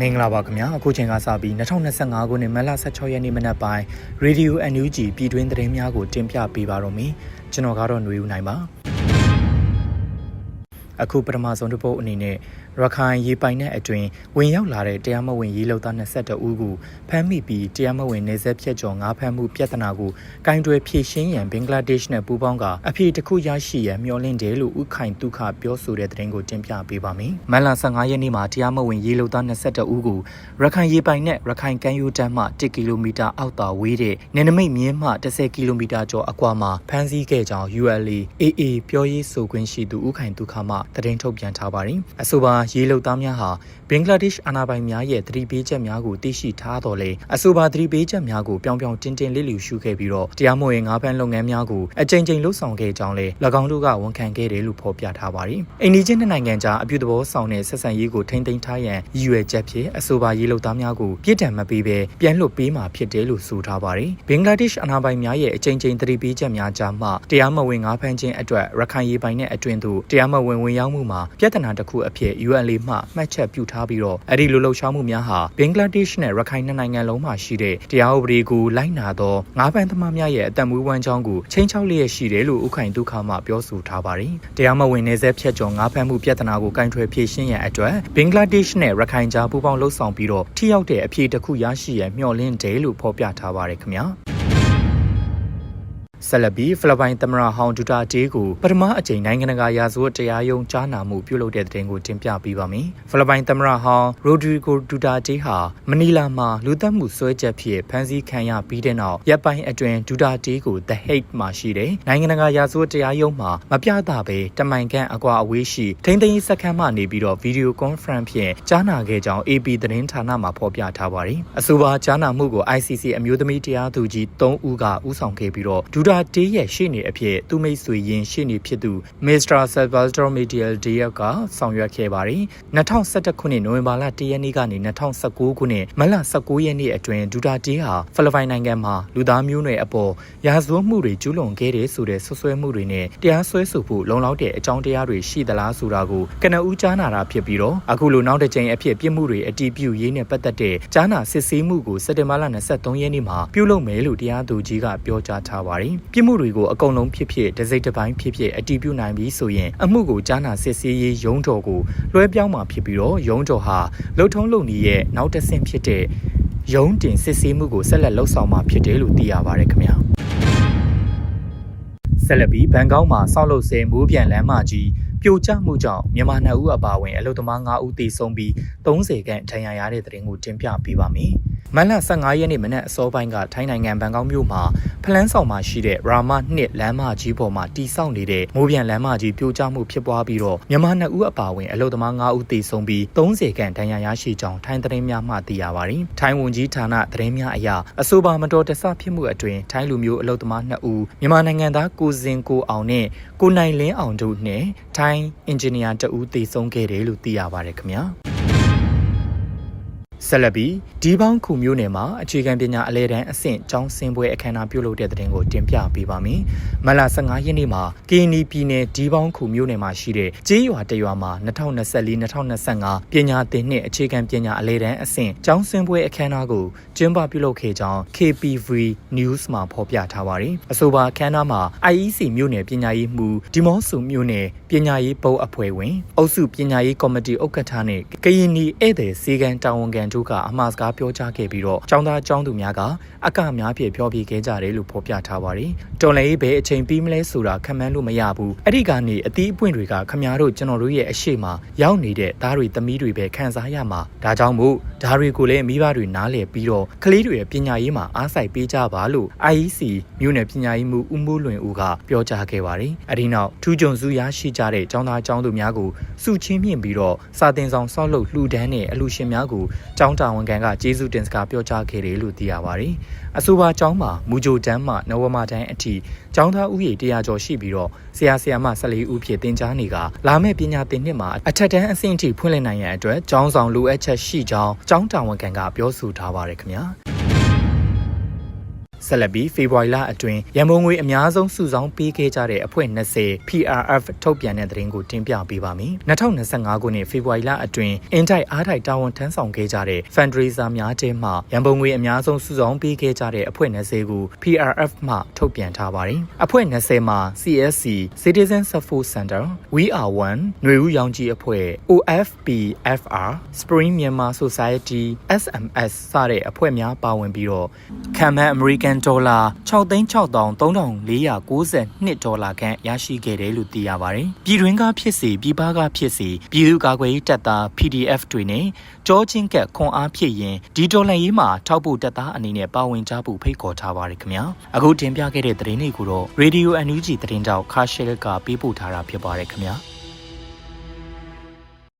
မင်္ဂလာပါခင်ဗျာအခုချိန်ကစပြီး2025ခုနှစ်မတ်လ16ရက်နေ့မနက်ပိုင်း Radio NUG ပြည်တွင်းသတင်းများကိုတင်ပြပေးပါတော့မယ်ကျွန်တော်ကတော့ຫນွေဦးနိုင်ပါ အခုပထမဆုံးတစ်ပုတ်အနေနဲ့ရခိုင်ရေပိုင်တဲ့အတွင်ဝင်ရောက်လာတဲ့တရားမဝင်ရေလုံသား22ဦးကိုဖမ်းမိပြီးတရားမဝင်နေဆက်ဖြတ်ကျော်ငါးဖမ်းမှုပြဿနာကိုကင်တွယ်ဖြေရှင်းရန်ဘင်္ဂလားဒေ့ရှ်နဲ့ပူးပေါင်းကအဖြေတစ်ခုရရှိရန်မျှော်လင့်တယ်လို့ဥခိုင်ဒုက္ခပြောဆိုတဲ့သတင်းကိုတင်ပြပေးပါမယ်။မန်လာ15ရက်နေ့မှာတရားမဝင်ရေလုံသား22ဦးကိုရခိုင်ရေပိုင်နဲ့ရခိုင်ကမ်းရိုးတန်းမှ1ကီလိုမီတာအောက်သာဝေးတဲ့နယ်နိမိတ်မြင်းမှ10ကီလိုမီတာကျော်အကွာမှာဖမ်းဆီးခဲ့ကြောင်း ULA AA ပြောရေးဆိုခွင့်ရှိသူဥခိုင်ဒုက္ခမှသတင်းထုတ်ပြန်ထားပါတယ်။အဆိုပါရေလုံသားများဟာဘင်္ဂလားဒေ့ရှ်အာဏာပိုင်များရဲ့သတိပေးချက်များကိုသိရှိထားတော်လဲအဆိုပါသတိပေးချက်များကိုပြောင်ပြောင်တင်းတင်းလစ်လျူရှုခဲ့ပြီးတော့တရားမဝင်ငါးဖမ်းလုပ်ငန်းများကိုအကြိမ်ကြိမ်လှုပ်ဆောင်ခဲ့ကြောင်းလဲ၎င်းတို့ကဝန်ခံခဲ့တယ်လို့ဖော်ပြထားပါတယ်။အိန္ဒိချင်းနိုင်ငံကြားအပြုသဘောဆောင်တဲ့ဆက်ဆံရေးကိုထိန်းသိမ်းထားရန်ရည်ရွယ်ချက်ဖြင့်အဆိုပါရေလုံသားများကိုပြစ်ဒဏ်မပေးဘဲပြန်လွှတ်ပေးမှာဖြစ်တယ်လို့ဆိုထားပါတယ်။ဘင်္ဂလားဒေ့ရှ်အာဏာပိုင်များရဲ့အကြိမ်ကြိမ်သတိပေးချက်များကြားမှတရားမဝင်ငါးဖမ်းခြင်းအတွက်ရခိုင်ရေးပိုင်တဲ့အတွင်သို့တရားမဝင်ဝင်ရောက်မှုမှာပြဿနာတစ်ခုအဖြစ် UNL မှမှတ်ချက်ပြုထားပြီးတော့အဲ့ဒီလိုလှုပ်ရှားမှုများဟာဘင်္ဂလားဒေ့ရှ်နဲ့ရခိုင်နှစ်နိုင်ငံလုံးမှာရှိတဲ့တရားဥပဒေကိုလိုက်နာသောငါးဖမ်းသမားများရဲ့အသက်မွေးဝမ်းကြောင်းကိုချိန်ချောက်လျက်ရှိတယ်လို့ဥခိုင်ဒုက္ခမှပြောဆိုထားပါတယ်။တရားမဝင်နေဆက်ဖြတ်ကျော်ငါးဖမ်းမှုပြဿနာကိုကင်ထွယ်ဖြေရှင်းရန်အတွက်ဘင်္ဂလားဒေ့ရှ်နဲ့ရခိုင်ကြားပူးပေါင်းလှုပ်ဆောင်ပြီးတော့ထိရောက်တဲ့အဖြေတစ်ခုရရှိရန်မျှော်လင့်တယ်လို့ဖော်ပြထားပါတယ်ခင်ဗျာ။ ဆက်လက်ပြီးဖိလစ်ပိုင်သမ္မတဟောင်းဒူတာတေးကိုပထမအကြိမ်နိုင်ငံတကာရာဇဝတ်တရားရုံးကြားနာမှုပြုလုပ်တဲ့တဲ့တင်ကိုတင်ပြပေးပါမယ်။ဖိလစ်ပိုင်သမ္မတဟောင်းရိုဒရီဂိုဒူတာတေးဟာမနီလာမှာလူသတ်မှုစွဲချက်ဖြစ်ဖမ်းဆီးခံရပြီးတဲ့နောက်ရပ်ပိုင်းအတွင်းဒူတာတေးကို The Hague မှာရှိတဲ့နိုင်ငံတကာရာဇဝတ်တရားရုံးမှာမပြတာပဲတမိုင်ခန့်အကွာအဝေးရှိထိန်းသိမ်းစခန်းမှနေပြီးတော့ဗီဒီယိုကွန်ဖရင့်ဖြင့်ကြားနာခဲ့ကြောင်း AP သတင်းဌာနမှဖော်ပြထားပါတယ်။အဆိုပါကြားနာမှုကို ICC အမျိုးသမီးတရားသူကြီး3ဦးကဦးဆောင်ခဲ့ပြီးတော့ဒူတာတေးရဲ့ရှေ့နေအဖြစ်သူမိတ်ဆွေရင်းရှေ့နေဖြစ်သူ Mr. Salvador Medial Diaz ကဆောင်ရွက်ခဲ့ပါတယ်။2011ခုနှစ်နိုဝင်ဘာလ1ရက်နေ့ကနေ2019ခုနှစ်မတ်လ19ရက်နေ့အတွင်းဒူတာတေးဟာဖိလစ်ပိုင်နိုင်ငံမှာလူသားမျိုးနွယ်အပေါ်ရာဇဝတ်မှုတွေကျူးလွန်ခဲ့တဲ့ဆိုတဲ့ဆွဆွဲမှုတွေနဲ့တရားစွဲဆိုဖို့လုံလောက်တဲ့အကြောင်းတရားတွေရှိသလားဆိုတာကိုကနဦးကြားနာတာဖြစ်ပြီးတော့အခုလိုနောက်တစ်ကြိမ်အဖြစ်ပြစ်မှုတွေအတီးပြုတ်ရေးနဲ့ပတ်သက်တဲ့ကြားနာစစ်ဆေးမှုကိုစက်တင်ဘာလ23ရက်နေ့မှာပြုလုပ်မယ်လို့တရားသူကြီးကပြောကြားထားပါတယ်။ပြစ်မှုတွေကိုအကုန်လုံးဖြစ်ဖြစ်ဒစိမ့်တစ်ပိုင်းဖြစ်ဖြစ်အတီးပြုတ်နိုင်ပြီဆိုရင်အမှုကိုကြားနာစစ်ဆေးရေးရုံးတော်ကိုလွှဲပြောင်းမှာဖြစ်ပြီးတော့ရုံးတော်ဟာလှုပ်ထုံးလုပ်နည်းရဲ့နောက်တစ်ဆင့်ဖြစ်တဲ့ရုံးတင်စစ်ဆေးမှုကိုဆက်လက်လှုပ်ဆောင်မှာဖြစ်တယ်လို့သိရပါတယ်ခင်ဗျာဆက်လက်ပြီးဘန်ကောက်မှာဆောက်လုပ်ဆဲမိုးပြန်လမ်းမကြီး ပြိုကျမှုကြောင့်မြန်မာနှစ်ဦးအပါအဝင်အလုပ်သမား9ဦးသေဆုံးပြီး30ခန့်ဒဏ်ရာရတဲ့တဲ့ရင်ကိုတင်ပြပေးပါမယ်။မန်လ15ရက်နေ့မနက်အစောပိုင်းကထိုင်းနိုင်ငံဘန်ကောက်မြို့မှာဖလန်းဆောင်မှာရှိတဲ့ရာမနှစ်လမ်းမကြီးပေါ်မှာတီဆောက်နေတဲ့မိုးပြန်လမ်းမကြီးပြိုကျမှုဖြစ်ပွားပြီးတော့မြန်မာနှစ်ဦးအပါအဝင်အလုပ်သမား9ဦးသေဆုံးပြီး30ခန့်ဒဏ်ရာရရှိကြောင်းထိုင်းသတင်းများမှသိရပါတယ်။ထိုင်းဝန်ကြီးဌာနသတင်းများအရအဆိုပါမတော်တဆဖြစ်မှုအတွင်ထိုင်းလူမျိုးအလုပ်သမား2ဦးမြန်မာနိုင်ငံသားကိုစင်ကိုအောင်နဲ့ကိုနိုင်လင်းအောင်တို့နဲ့ထိုင်းအင်ဂျင်နီယာ2ဦးသေဆုံးခဲ့တယ်လို့သိရပါတယ်ခင်ဗျာ။ ဆက်လက်ပြီးဒီပေါင်းခုမျိုးနယ်မှာအခြေခံပညာအလဲတန်းအဆင့်ကျောင်းဆင်းပွဲအခမ်းအနားပြုလုပ်တဲ့တဲ့တင်ကိုတင်ပြပေးပါမယ်။မလ15ရက်နေ့မှာကင်းနီပြည်နယ်ဒီပေါင်းခုမျိုးနယ်မှာရှိတဲ့ကျေးရွာတရွာမှာ2024-2025ပညာသင်နှစ်အခြေခံပညာအလဲတန်းအဆင့်ကျောင်းဆင်းပွဲအခမ်းအနားကိုကျင်းပပြုလုပ်ခဲ့ကြောင်း KPV News မှာဖော်ပြထားပါတယ်။အဆိုပါအခမ်းအနားမှာ IEC မြို့နယ်ပညာရေးမှူးဒီမော့ဆူမြို့နယ်ပညာရေးဘုတ်အဖွဲ့ဝင်အုပ်စုပညာရေးကော်မတီဥက္ကဋ္ဌနဲ့ကရင်နီဧည့်သည်စေကံတာဝန်ခံတို့ကအမှားစကားပြောကြားခဲ့ပြီးတော့ចောင်းသားចောင်းသူများကအကများဖြင့်ပြောပြခဲ့ကြတယ်လို့ဖော်ပြထားပါတယ်။တော်လည်းဘယ်အချိန်ပြီးမလဲဆိုတာခံမှန်းလို့မရဘူး။အဲ့ဒီကနေအသီးအပွင့်တွေကခမားတို့ကျွန်တော်တို့ရဲ့အရှိမရောက်နေတဲ့သားတွေသမီးတွေပဲခံစားရမှာ။ဒါကြောင့်မို့ဒါတွေကိုလည်းမိဘတွေနားလည်ပြီးတော့ကလေးတွေရဲ့ပညာရေးမှာအားစိုက်ပေးကြပါလို့ IEC မြို့နယ်ပညာရေးမှူးဦးမိုးလွင်ဦးကပြောကြားခဲ့ပါတယ်။အဲဒီနောက်ထူးချွန်စုရရှိကြတဲ့ចောင်းသားចောင်းသူများကိုစုချင်းမြင့်ပြီးတော့စာတင်ဆောင်ဆောက်လုပ်လှူဒန်းတဲ့အလူရှင်များကိုចောင်း ာင်းတာဝန်ခံကကျေးဇူးတင်စကားပြောကြားခဲ့တယ်လို့သိရပါတယ်။အဆိုပါကျောင်းမှာမူဂျိုတန်းမှနဝမတန်းအထိကျောင်းသားဦးရေ100ကျော်ရှိပြီးတော့ဆရာဆရာမ14ဦးဖြစ်တင်ကြားနေကလာမယ့်ပညာသင်နှစ်မှာအထက်တန်းအဆင့်အထိဖွင့်လှစ်နိုင်ရန်အတွက်ကျောင်းဆောင်လိုအပ်ချက်ရှိကြောင်းကျောင်းတာဝန်ခံကပြောဆိုထားပါတယ်ခင်ဗျာ။ ဆက်လက်ပြီးဖေဖော်ဝါရီလအတွင်းရန်ပုံငွေအများဆုံးစုဆောင်းပေးခဲ့ကြတဲ့အဖွဲ့20 PRF ထုတ်ပြန်တဲ့သတင်းကိုတင်ပြပေးပါမယ်။2025ခုနှစ်ဖေဖော်ဝါရီလအတွင်းအင်တိုက်အားတိုက်တာဝန်ထမ်းဆောင်ခဲ့ကြတဲ့ fundraiser များတဲမှရန်ပုံငွေအများဆုံးစုဆောင်းပေးခဲ့ကြတဲ့အဖွဲ့20ကို PRF မှထုတ်ပြန်ထားပါတယ်။အဖွဲ့20မှာ CSC Citizen Support Center We Are One ຫນွေဦးရောင်ကြီးအဖွဲ့ OFPFR Spring Myanmar Society SMS စတဲ့အဖွဲ့များပါဝင်ပြီးတော့ခံမှန်း American Dollar 6,63,492ဒေါ်လာခန့်ရရှိခဲ့တယ်လို့သိရပါတယ်။ပြည်တွင်းကဖြစ်စီပြည်ပကဖြစ်စီပြည်သူ့ကာကွယ်ရေးတပ်သား PDF တွေနဲ့ကြောချင်းကက်ခွန်အားဖြစ်ရင်ဒီဒေါ်လာရေးမှာထောက်ဖို့တပ်သားအနေနဲ့ပါဝင်ကြဖို့ဖိတ်ခေါ်ထားပါတယ်ခင်ဗျာ။အခုတင်ပြခဲ့တဲ့သတင်းတွေကိုတော့ Radio NUG သတင်းတောက်ခါရှဲကပေးပို့ထားတာဖြစ်ပါတယ်ခင်ဗျာ။